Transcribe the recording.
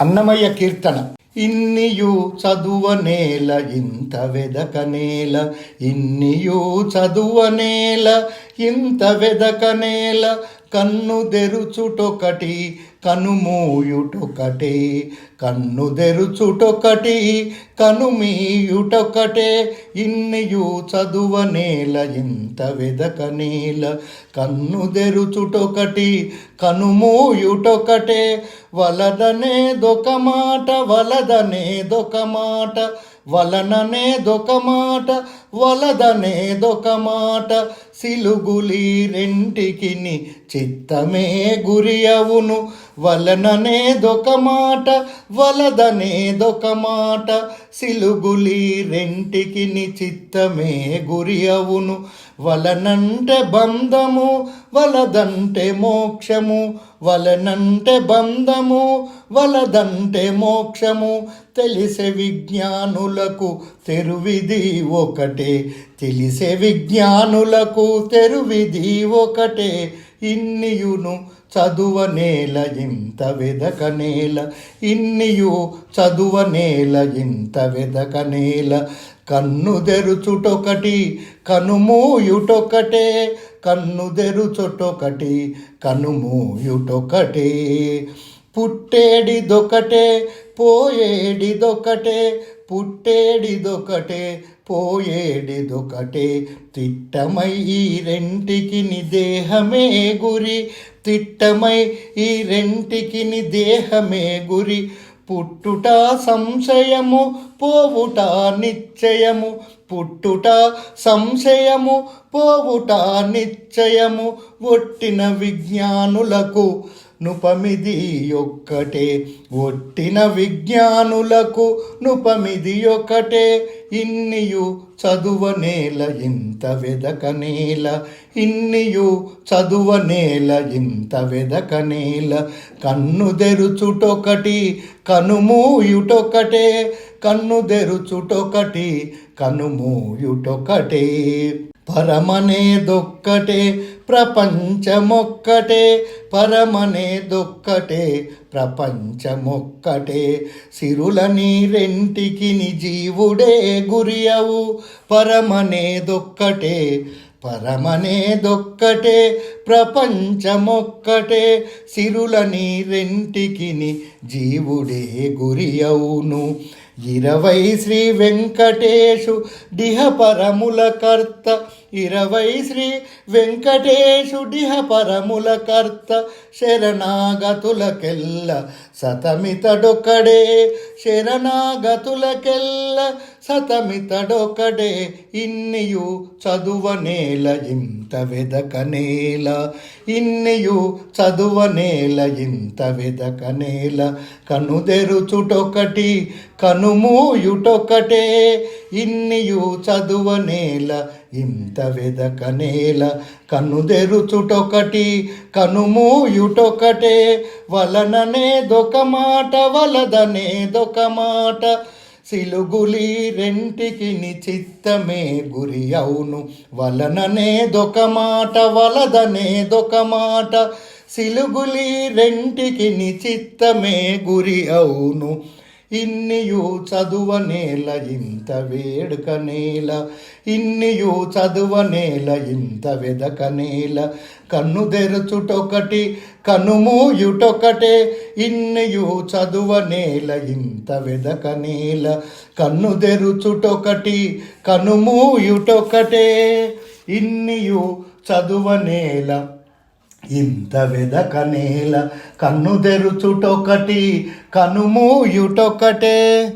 అన్నమయ్య కీర్తన. ఇన్నియు చదువనేల ఇంత వెదకనేల ఇన్నియు చదువనేల ఇంత వెదకనేల కన్ను తెరుచుటొకటి కనుమూయుటొకటి కన్ను తెరుచుటొకటి కనుమీయుటొకటే ఇన్నియు చదువనేల ఇంత వెదకనేల కన్ను తెరుచుటొకటి కనుమూయుటొకటే వలదనేదొక మాట వలదనేదొక మాట. వలననేదొక మాట వలదనేదొక మాట. సిలుగులి రెంటికిని చిత్తమే గురి అవును. వలననేదొక మాట వలదనేదొక మాట. సిలుగులి రెంటికి చిత్తమే గురి అవును. వలనంటే బంధము వలదంటే మోక్షము. వలనంటే బంధము వలదంటే మోక్షము. తెలిసే విజ్ఞానులకు తెరువిది ఒకటే. తెలిసే విజ్ఞానులకు తెరువిది ఒకటే. ఇన్నియును చదువనేల ఇంత వెదకనేల ఇన్నియు చదువనేల ఇంత వెదకనేల కన్ను తెరుచుటొకటి కనుమూయుటొకటే కన్ను తెరుచుటొకటి కనుమూయుటొకటే పుట్టేడిదొకటే పోయేడిదొకటే పుట్టేడిదొకటే పోయేడిదొకటే. తిట్టమై ఈ రెంటికి ని దేహమే గురి. తిట్టమై ఈ రెంటికి ని దేహమే గురి. పుట్టుట సంశయము పోవుట నిశ్చయము. పుట్టుట సంశయము పోవుట నిశ్చయము ఒట్టిన విజ్ఞానులకు నుపమిది ఒక్కటే. ఒట్టిన విజ్ఞానులకు నుపమిది ఒకటే ఇన్నియు చదువనేల ఇంత వెదకనేల ఇన్నియు చదువనేల ఇంత వెదకనేల కన్ను తెరుచుటొకటి కనుమూయుటొకటే. కన్ను తెరుచుటొకటి కనుమూయుటొకటే పరమనేదొక్కటే ప్రపంచమొక్కటే పరమనేదొక్కటే ప్రపంచమొక్కటే. సిరులని రెంటికి ని జీవుడే గురియవు పరమనేదొక్కటే పరమనేదొక్కటే ప్రపంచమొక్కటే. సిరులని రెంటికి జీవుడే జీవుడే గురియవును. ఇరవై శ్రీ వెంకటేశు డిహపరముల కర్త. ఇరవై శ్రీ వెంకటేశు డిహపరముల కర్త శరణాగతులకెల్ల సతమితడొకడే. శరణాగతులకెల్ల సతమితడొకడే. ఇన్నియు చదువనేల ఇంత వెదకనేల ఇన్నియు చదువనేల ఇంత వెదకనేల కను కనుదెరుచుటొకటి కనుమూయుటొకటే ఇన్నియు చదువనేల ఇంత వెదకనేల కనుదెరుచుటొకటి కనుమూయుటొకటే వలననేదొక మాట వలదనేదొక మాట. సిలుగులి రెంటికి ని చిత్తమే గురి అవును వలననేదొక మాట వలదనేదొక మాట. సిలుగులి రెంటికి నిచిత్తమే గురి అవును. ఇన్నియు చదువనేల ఇంత వేడుకనేల ఇన్నియు చదువనేల ఇంత వెదకనేల కన్ను తెరచుటొకటి కనుమూయుటొకటే ఇన్నియు చదువనేల ఇంత వెదక నేల. కన్ను తెరుచుటొకటి కనుమూయుటొకటే ఇన్నియు చదువనేల ఇంత వెదకనేల కన్ను తెరుచుటొకటి కనుమూయుటొకటే.